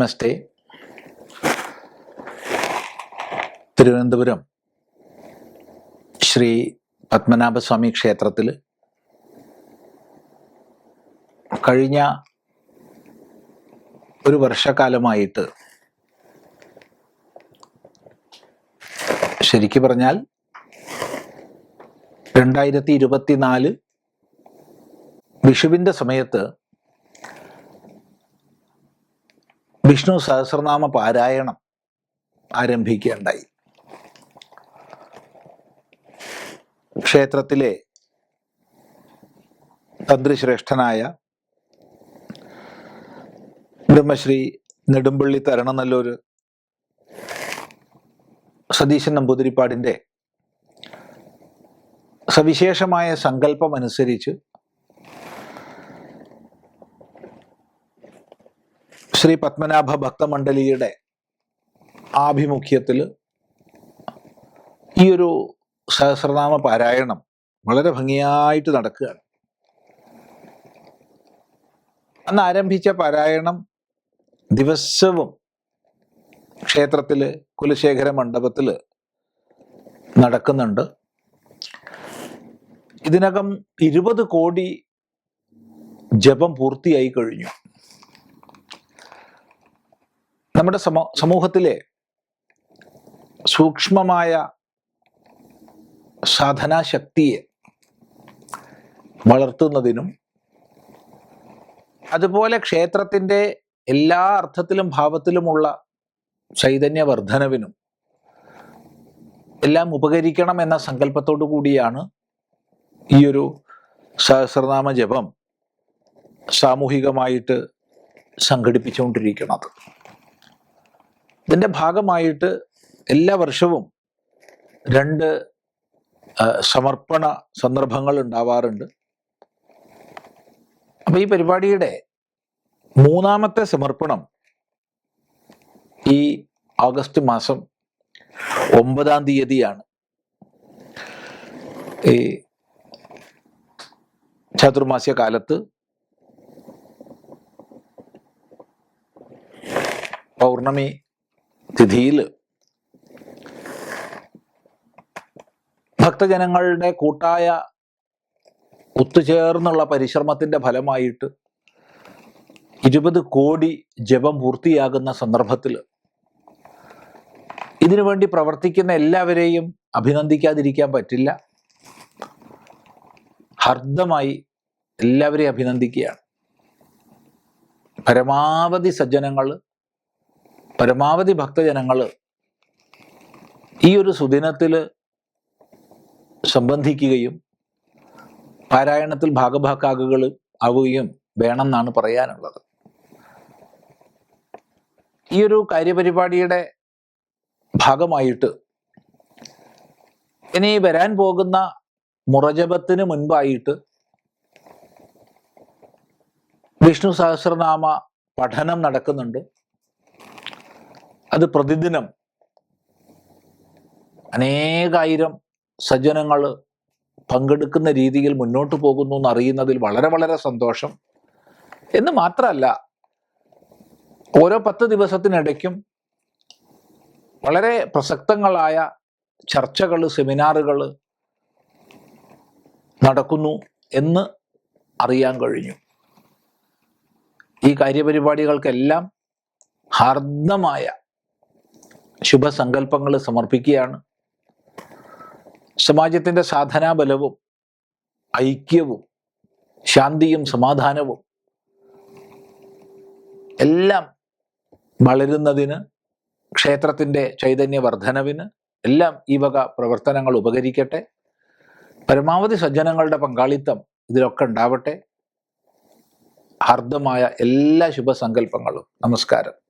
നമസ്തേ. തിരുവനന്തപുരം ശ്രീ പത്മനാഭസ്വാമി ക്ഷേത്രത്തിൽ കഴിഞ്ഞ ഒരു വർഷക്കാലമായിട്ട് ശരിക്ക് പറഞ്ഞാൽ രണ്ടായിരത്തി ഇരുപത്തിനാല് വിഷുവിന്റെ സമയത്ത് വിഷ്ണു സഹസ്രനാമ പാരായണം ആരംഭിക്കുകയുണ്ടായി ക്ഷേത്രത്തിലെ തന്ത്രിശ്രേഷ്ഠനായ ബ്രഹ്മശ്രീ നെടുമ്പള്ളി തരണനല്ലൂർ സതീശൻ നമ്പൂതിരിപ്പാടിന്റെ സവിശേഷമായ സങ്കല്പം അനുസരിച്ച് ശ്രീ പത്മനാഭ ഭക്തമണ്ഡലിയുടെ ആഭിമുഖ്യത്തിൽ ഈ ഒരു സഹസ്രനാമ പാരായണം വളരെ ഭംഗിയായിട്ട് നടക്കുകയാണ്. അന്ന് ആരംഭിച്ച പാരായണം ദിവസവും ക്ഷേത്രത്തിൽ കുലശേഖര മണ്ഡപത്തിൽ നടക്കുന്നുണ്ട്. ഇതിനകം ഇരുപത് കോടി ജപം പൂർത്തിയായി കഴിഞ്ഞു. നമ്മുടെ സമൂ സമൂഹത്തിലെ സൂക്ഷ്മമായ സാധനാശക്തിയെ വളർത്തുന്നതിനും അതുപോലെ ക്ഷേത്രത്തിന്റെ എല്ലാ അർത്ഥത്തിലും ഭാവത്തിലുമുള്ള ചൈതന്യവർദ്ധനവിനും എല്ലാം ഉപകരിക്കണം എന്ന സങ്കല്പത്തോടു കൂടിയാണ് ഈ ഒരു സഹസ്രനാമ ജപം സാമൂഹികമായിട്ട് സംഘടിപ്പിച്ചുകൊണ്ടിരിക്കുന്നത്. ഇതിന്റെ ഭാഗമായിട്ട് എല്ലാ വർഷവും രണ്ട് സമർപ്പണ സന്ദർഭങ്ങൾ ഉണ്ടാവാറുണ്ട്. അപ്പൊ ഈ പരിപാടിയുടെ മൂന്നാമത്തെ സമർപ്പണം ഈ ഓഗസ്റ്റ് മാസം ഒമ്പതാം തീയതിയാണ്. ഈ ചാതുർമാസ്യ കാലത്ത് പൗർണമി തിഥിയിൽ ഭക്തജനങ്ങളുടെ കൂട്ടായ ഒത്തുചേർന്നുള്ള പരിശ്രമത്തിന്റെ ഫലമായിട്ട് ഇരുപത് കോടി ജപം പൂർത്തിയാകുന്ന സന്ദർഭത്തിൽ ഇതിനുവേണ്ടി പ്രവർത്തിക്കുന്ന എല്ലാവരെയും അഭിനന്ദിക്കാതിരിക്കാൻ പറ്റില്ല. ഹർദ്ദമായി എല്ലാവരെയും അഭിനന്ദിക്കുകയാണ്. പരമാവധി സജ്ജനങ്ങൾ പരമാവധി ഭക്തജനങ്ങൾ ഈ ഒരു സുദിനത്തിൽ സംബന്ധിക്കുകയും പാരായണത്തിൽ ഭാഗഭാക്കാകുകൾ ആവുകയും വേണമെന്നാണ് പറയാനുള്ളത്. ഈ ഒരു കാര്യപരിപാടിയുടെ ഭാഗമായിട്ട് ഇനി വരാൻ പോകുന്ന മുറജപത്തിന് മുൻപായിട്ട് വിഷ്ണു സഹസ്രനാമ പഠനം നടക്കുന്നുണ്ട്. അത് പ്രതിദിനം അനേകായിരം സജ്ജനങ്ങൾ പങ്കെടുക്കുന്ന രീതിയിൽ മുന്നോട്ട് പോകുന്നു എന്ന് അറിയുന്നതിൽ വളരെ വളരെ സന്തോഷം. എന്ന് മാത്രമല്ല ഓരോ പത്ത് ദിവസത്തിനിടയ്ക്കും വളരെ പ്രസക്തങ്ങളായ ചർച്ചകൾ സെമിനാറുകൾ നടക്കുന്നു എന്ന് അറിയാൻ കഴിഞ്ഞു. ഈ കാര്യപരിപാടികൾക്കെല്ലാം ഹാർദമായ ശുഭസങ്കല്പങ്ങൾ സമർപ്പിക്കുകയാണ്. സമാജത്തിന്റെ സാധനാബലവും ഐക്യവും ശാന്തിയും സമാധാനവും എല്ലാം വളരുന്നതിന് ക്ഷേത്രത്തിന്റെ ചൈതന്യവർദ്ധനവിന് എല്ലാം ഈ വക പ്രവർത്തനങ്ങൾ ഉപകരിക്കട്ടെ. പരമാവധി സജ്ജനങ്ങളുടെ പങ്കാളിത്തം ഇതിലൊക്കെ ഉണ്ടാവട്ടെ. ഹാർദമായ എല്ലാ ശുഭസങ്കല്പങ്ങളും. നമസ്കാരം.